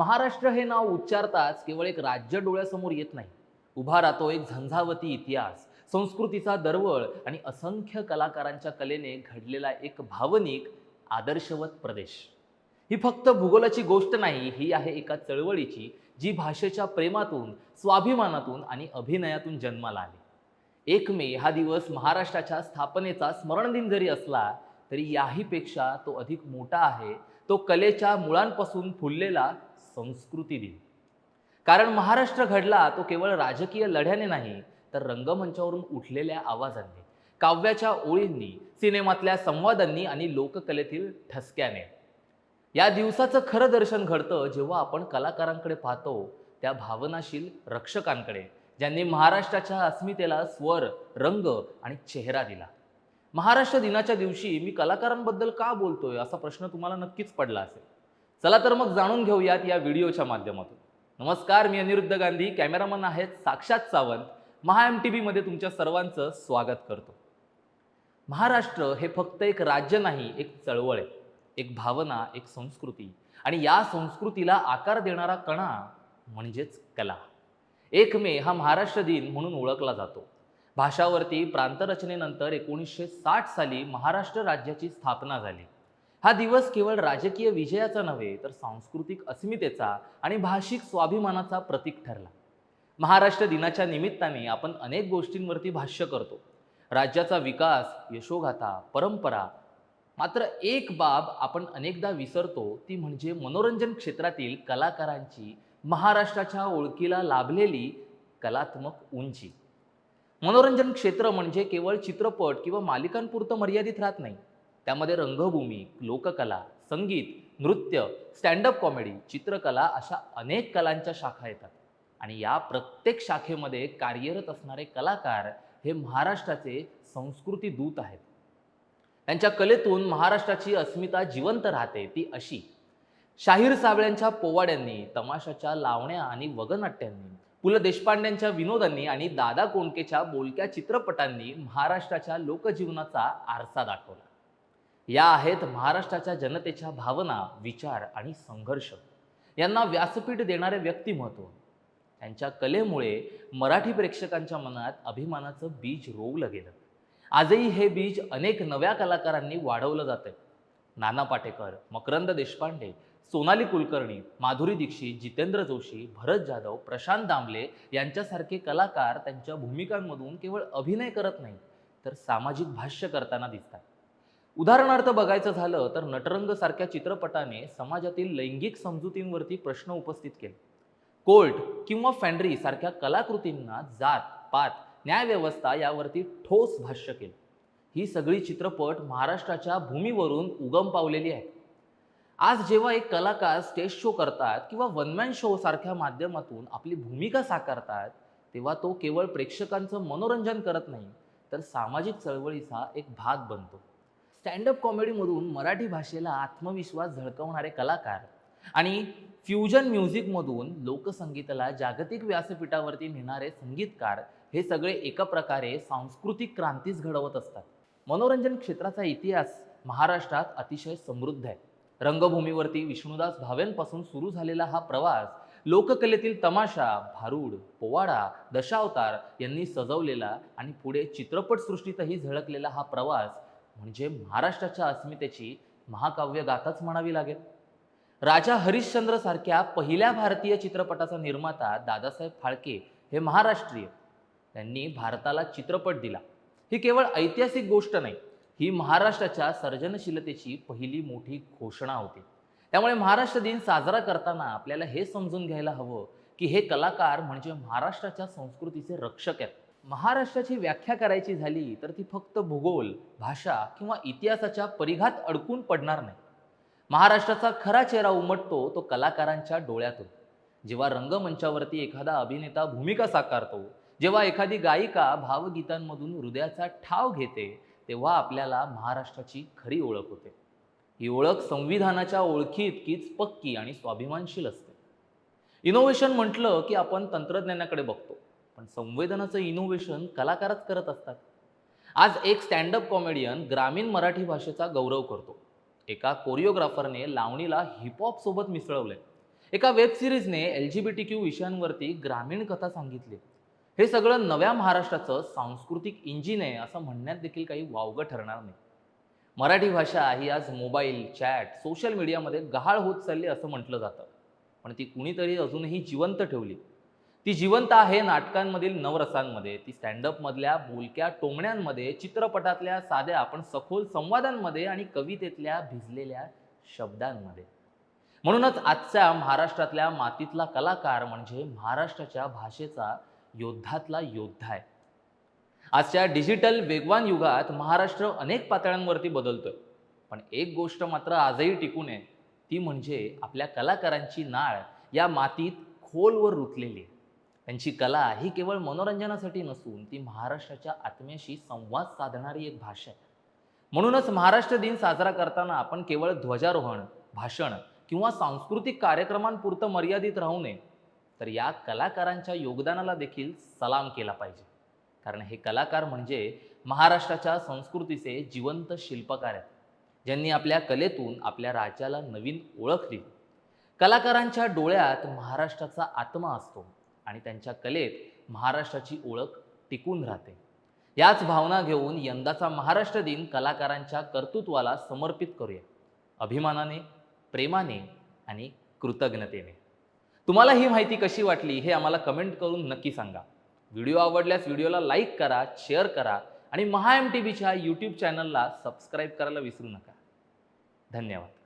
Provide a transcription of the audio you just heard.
महाराष्ट्र हे नाव उच्चारताच केवळ एक राज्य डोळ्यासमोर येत नाही. उभा राहतो एक झंझावती इतिहास. संस्कृतीचा दरवळ आणि असंख्य कलाकारांच्या कलेने घडलेला एक भावनिक आदर्शवत प्रदेश. ही फक्त भूगोलाची गोष्ट नाही ही आहे एका चळवळीची जी भाषेच्या प्रेमातून स्वाभिमानातून आणि अभिनयातून जन्माला आली. एक मे हा दिवस महाराष्ट्राच्या स्थापनेचा स्मरणदिन जरी असला तरी याहीपेक्षा तो अधिक मोठा आहे. तो कलेच्या मुळांपासून फुललेला संस्कृती दिन कारण महाराष्ट्र घडला तो केवळ राजकीय लढ्याने नाही तर रंगमंचावरून उठलेल्या आवाजांनी काव्याच्या ओळींनी सिनेमातल्या संवादांनी आणि लोककलेतील ठसक्याने. या दिवसाचं खरं दर्शन घडतं जेव्हा आपण कलाकारांकडे पाहतो त्या भावनाशील रक्षकांकडे ज्यांनी महाराष्ट्राच्या अस्मितेला स्वर रंग आणि चेहरा दिला. महाराष्ट्र दिनाच्या दिवशी मी कलाकारांबद्दल का बोलतोय असा प्रश्न तुम्हाला नक्कीच पडला असेल. चला तर मग जाणून घेऊयात या व्हिडिओच्या माध्यमातून. नमस्कार मी अनिरुद्ध गांधी कॅमेरामन आहेत साक्षात सावंत. महा एम टी व्हीमध्ये तुमच्या सर्वांचं स्वागत करतो. महाराष्ट्र हे फक्त एक राज्य नाही एक चळवळ आहे एक भावना एक संस्कृती. आणि या संस्कृतीला आकार देणारा कणा म्हणजेच कला. एक मे हा महाराष्ट्र दिन म्हणून ओळखला जातो. भाषावरती प्रांतरचनेनंतर एकोणीसशे साठ साली महाराष्ट्र राज्याची स्थापना झाली. हा दिवस केवळ राजकीय विजयाचा नव्हे तर सांस्कृतिक अस्मितेचा आणि भाषिक स्वाभिमानाचा प्रतीक ठरला. महाराष्ट्र दिनाच्या निमित्ताने आपण अनेक गोष्टींवरती भाष्य करतो. राज्याचा विकास यशोगाथा परंपरा मात्र एक बाब आपण अनेकदा विसरतो ती म्हणजे मनोरंजन क्षेत्रातील कलाकारांची महाराष्ट्राच्या ओळखीला लाभलेली कलात्मक उंची. मनोरंजन क्षेत्र म्हणजे केवळ चित्रपट किंवा मालिकांपुरतं मर्यादित राहत नाही. त्यामध्ये रंगभूमी लोककला संगीत नृत्य स्टँडअप कॉमेडी चित्रकला अशा अनेक कलांच्या शाखा येतात. आणि या प्रत्येक शाखेमध्ये कार्यरत असणारे कलाकार हे महाराष्ट्राचे संस्कृती दूत आहेत. त्यांच्या कलेतून महाराष्ट्राची अस्मिता जिवंत राहते ती अशी. शाहीर साबळ्यांच्या पोवाड्यांनी तमाशाच्या लावण्या आणि वगनाट्यांनी पु ल देशपांड्यांच्या विनोदांनी आणि दादा कोंडकेच्या बोलक्या चित्रपटांनी महाराष्ट्राच्या लोकजीवनाचा आरसा दाखवला. या आहेत महाराष्ट्राच्या जनतेच्या भावना विचार आणि संघर्ष. यांना व्यासपीठ देणारे व्यक्तिमत्व त्यांच्या कलेमुळे मराठी प्रेक्षकांच्या मनात अभिमानाचं बीज रोवलं गेलं. आजही हे बीज अनेक नव्या कलाकारांनी वाढवलं जातं नाना पाटेकर मकरंद देशपांडे सोनाली कुलकर्णी माधुरी दीक्षित जितेंद्र जोशी भरत जाधव प्रशांत दामले यांच्यासारखे कलाकार त्यांच्या भूमिकांमधून केवळ अभिनय करत नाही तर सामाजिक भाष्य करताना दिसतात. उदाहरणार्थ बघायचं झालं तर नटरंग सारख्या चित्रपटाने समाजातील लैंगिक समजुतींवरती प्रश्न उपस्थित केले. कोर्ट किंवा फॅन्ड्री सारख्या कलाकृतींना जात पात न्यायव्यवस्था यावरती ठोस भाष्य केलं. ही सगळी चित्रपट महाराष्ट्राच्या भूमीवरून उगम पावलेली आहे आज जेव्हा एक कलाकार स्टेज शो करतात किंवा वनमॅन शो सारख्या माध्यमातून आपली भूमिका साकारतात तेव्हा तो केवळ प्रेक्षकांचं मनोरंजन करत नाही तर सामाजिक चळवळीचा एक भाग बनतो. स्टँडअप कॉमेडीमधून मराठी भाषेला आत्मविश्वास झळकवणारे कलाकार आणि फ्युजन म्युझिकमधून लोकसंगीताला जागतिक व्यासपीठावरती नेणारे संगीतकार हे सगळे एका प्रकारे सांस्कृतिक क्रांतीच घडवत असतात. मनोरंजन क्षेत्राचा इतिहास महाराष्ट्रात अतिशय समृद्ध आहे. रंगभूमीवरती विष्णुदास भावेंपासून सुरू झालेला हा प्रवास लोककलेतील तमाशा भारूड पोवाडा दशावतार यांनी सजवलेला आणि पुढे चित्रपटसृष्टीतही झळकलेला हा प्रवास म्हणजे महाराष्ट्राच्या अस्मितेची महाकाव्य गाथाच म्हणावी लागेल. राजा हरिश्चंद्र सारख्या पहिल्या भारतीय चित्रपटाचा निर्माता दादासाहेब फाळके हे महाराष्ट्रीय. त्यांनी भारताला चित्रपट दिला. ही केवळ ऐतिहासिक गोष्ट नाही ही महाराष्ट्राच्या सर्जनशीलतेची पहिली मोठी घोषणा होती. त्यामुळे महाराष्ट्र दिन साजरा करताना आपल्याला हे समजून घ्यायला हवं की हे कलाकार म्हणजे महाराष्ट्राच्या संस्कृतीचे रक्षक आहेत. महाराष्ट्राची व्याख्या करायची झाली तर ती फक्त भूगोल भाषा किंवा इतिहासाच्या परिघात अडकून पडणार नाही. महाराष्ट्राचा खरा चेहरा उमटतो तो कलाकारांच्या डोळ्यातून. जेव्हा रंगमंचावरती एखादा अभिनेता भूमिका साकारतो जेव्हा एखादी गायिका भावगीतांमधून हृदयाचा ठाव घेते तेव्हा आपल्याला महाराष्ट्राची खरी ओळख होते. ही ओळख संविधानाच्या ओळखी इतकीच पक्की आणि स्वाभिमानशील असते. इनोव्हेशन म्हटलं की आपण तंत्रज्ञानाकडे बघतो. पण संवेदनाचं इनोव्हेशन कलाकारच करत असतात. आज एक स्टँडअप कॉमेडियन ग्रामीण मराठी भाषेचा गौरव करतो. एका कोरिओग्राफरने लावणीला हिपहॉप सोबत मिसळवलंय. एका web सिरीजने L G B T Q विषयांवरती ग्रामीण कथा सांगितली. हे सगळं नव्या महाराष्ट्राचं सांस्कृतिक इंजिन आहे असं म्हणण्यात देखील काही वावगं ठरणार नाही. मराठी भाषा ही आज मोबाईल चॅट सोशल मीडियामध्ये गहाळ होत चालली असं म्हटलं जातं. पण ती कुणीतरी अजूनही जिवंत ठेवली. ती जिवंत आहे नाटकांमधील नवरसांमध्ये ती स्टँडअपमधल्या बोलक्या टोमण्यांमध्ये चित्रपटातल्या साध्या पण सखोल संवादांमध्ये आणि कवितेतल्या भिजलेल्या शब्दांमध्ये. म्हणूनच आजच्या महाराष्ट्रातल्या मातीतला कलाकार म्हणजे महाराष्ट्राच्या भाषेचा योद्धातला योद्धा आहे. आजच्या डिजिटल वेगवान युगात महाराष्ट्र अनेक पातळ्यांवरती बदलतोय. पण एक गोष्ट मात्र आजही टिकून आहे ती म्हणजे आपल्या कलाकारांची नाळ या मातीत खोलवर रुतलेली आहे. त्यांची कला ही केवळ मनोरंजनासाठी नसून ती महाराष्ट्राच्या आत्म्याशी संवाद साधणारी एक भाषा आहे. म्हणूनच महाराष्ट्र दिन साजरा करताना आपण केवळ ध्वजारोहण भाषण किंवा सांस्कृतिक कार्यक्रमांपुरतं मर्यादित राहू नये तर या कलाकारांच्या योगदानाला देखील सलाम केला पाहिजे. कारण हे कलाकार म्हणजे महाराष्ट्राच्या संस्कृतीचे जिवंत शिल्पकार आहेत ज्यांनी आपल्या कलेतून आपल्या राज्याला नवीन ओळख दिली. कलाकारांच्या डोळ्यात महाराष्ट्राचा आत्मा असतो. आणि त्यांच्या कलेत महाराष्ट्राची ओळख टिकून राहते. याच भावना घेऊन यंदाचा महाराष्ट्र दिन कलाकारांच्या कर्तृत्वाला समर्पित करूया. अभिमानाने प्रेमाने आणि कृतज्ञतेने. तुम्हाला ही माहिती कशी वाटली हे आम्हाला कमेंट करून नक्की सांगा. व्हिडिओ आवडल्यास व्हिडिओला लाईक करा शेअर करा आणि महा एम टी व्हीच्या यूट्यूब चॅनलला सबस्क्राईब करायला विसरू नका. धन्यवाद.